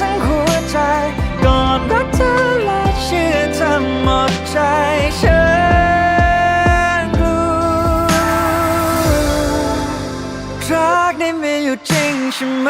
ทั้งหัวใจก่อนรักเธอและเชื่อทำหมดใจฉันกลัวรักได้มีอยู่จริงใช่ไหม